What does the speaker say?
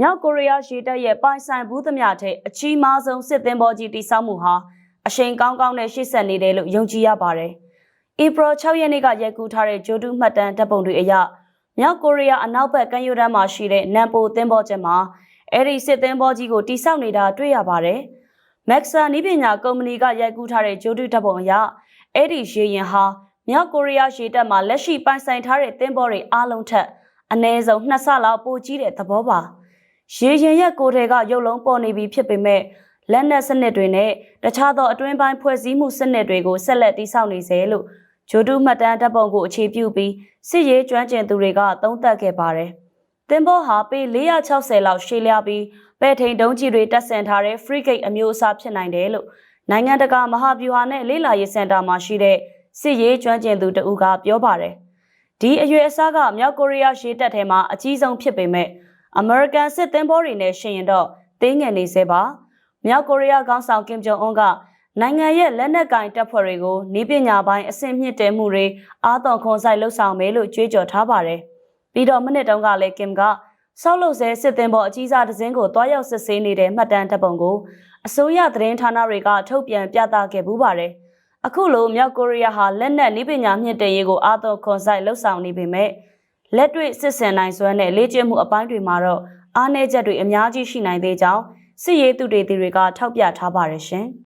မြောက်ကိုရီးယားရေတပ်ရဲ့ပိုင်ဆိုင်ဘူးသမျှထိပ်အကြီးမားဆုံးစစ်သင်္ဘောကြီးတိစောက်မှုဟာအရှိန်ကောင်းကောင်းနဲ့ရှေ့ဆက်နေတယ်လို့ယုံကြည်ရပါတယ်။ဧပြီ6ရက်နေ့ကရိုက်ကူးထားတဲ့ဂျိုတူးမှတ်တမ်းဓာတ်ပုံတွေအရမြောက်ကိုရီးယားအနောက်ဘက်ကမ်းရိုးတန်းမှာရှိတဲ့နမ်ပိုသင်္ဘောကျက်မှာအဲ့ဒီစစ်သင်္ဘောကြီးကိုတိစောက်နေတာတွေ့ရပါတယ်။ Maxa နီးပညာကုမ္ပဏီကရိုက်ကူးထားတဲ့ဂျိုတူးဓာတ်ပုံအရအဲ့ဒီရေရင်ဟာမြောက်ကိုရီးယားရေတပ်မှာလက်ရှိပိုင်ဆိုင်ထားတဲ့သင်္ဘောတွေအားလုံးထက်အနည်းဆုံးနှစ်ဆလောက်ပိုကြီးတဲ့သဘောပါ။ ရေရင်ရက်ကိုယ်တွေကရုပ်လုံးပေါ်နေပြီဖြစ်ပေမဲ့လက်နက်စနစ်တွေနဲ့တခြားသောအတွင်းပိုင်းဖွဲ့စည်းမှုစနစ်တွေကိုဆက်လက်တည်ဆောက်နေစေလို့ဂျိုတူးမှတ်တမ်းဓာတ်ပုံကိုအခြေပြုပြီးစစ်ရေးကျွမ်းကျင်သူတွေကသုံးသပ်ခဲ့ပါတယ်။သင်္ဘောဟာပေ460လောက်ရှည်လျားပြီးပဲ့ထိန်တုံးကြီးတွေတပ်ဆင်ထားတဲ့ frigate အမျိုးအစားဖြစ်နိုင်တယ်လို့နိုင်ငံတကာမဟာဗျူဟာနဲ့လေ့လာရေးစင်တာမှာရှိတဲ့စစ်ရေးကျွမ်းကျင်သူတဦးကပြောပါတယ်။ဒီအရွယ်အစားကမြောက်ကိုရီးယားရေတပ်ထဲမှာအကြီးဆုံးဖြစ်ပေမဲ့ အမေရိကန်စစ်သင်္ဘောတွေနဲ့ရှင်ရင်တော့တင်းငယ်နေသေးပါ။မြောက်ကိုရီးယားခေါင်းဆောင်ကင်ဂျုံအွန်းကနိုင်ငံရဲ့လက်နက်ကင်တပ်ဖွဲ့တွေကိုနီးပညာပိုင်းအဆင့်မြင့်တဲမှုတွေအားသွန်ခွန်ဆိုင်လှုပ်ဆောင်မယ်လို့ကြွေးကြော်ထားပါတယ်။ပြီးတော့မိနစ်တုန်းကလည်းကင်ကဆောက်လုပ်ဆဲစစ်သင်္ဘောအကြီးစားတစ်စင်းကိုတွားရောက်စစ်ဆေးနေတဲ့မှတ်တမ်းတပ်ပုံကိုအစိုးရသတင်းဌာနတွေကထုတ်ပြန်ပြသခဲ့ပူးပါတယ်။အခုလိုမြောက်ကိုရီးယားဟာလက်နက်နည်းပညာမြင့်တင်ရေးကိုအားသွန်ခွန်ဆိုင်လှုပ်ဆောင်နေပေမဲ့ လက်တွေ့စစ်စင်နိုင်စွမ်းတဲ့လေ့ကျင့်မှုအပိုင်းတွေမှာတော့အားနည်းချက်တွေအများကြီးရှိနိုင်သေးကြောင်းစစ်ရေးသူတွေတွေကထောက်ပြထားပါတယ်ရှင်။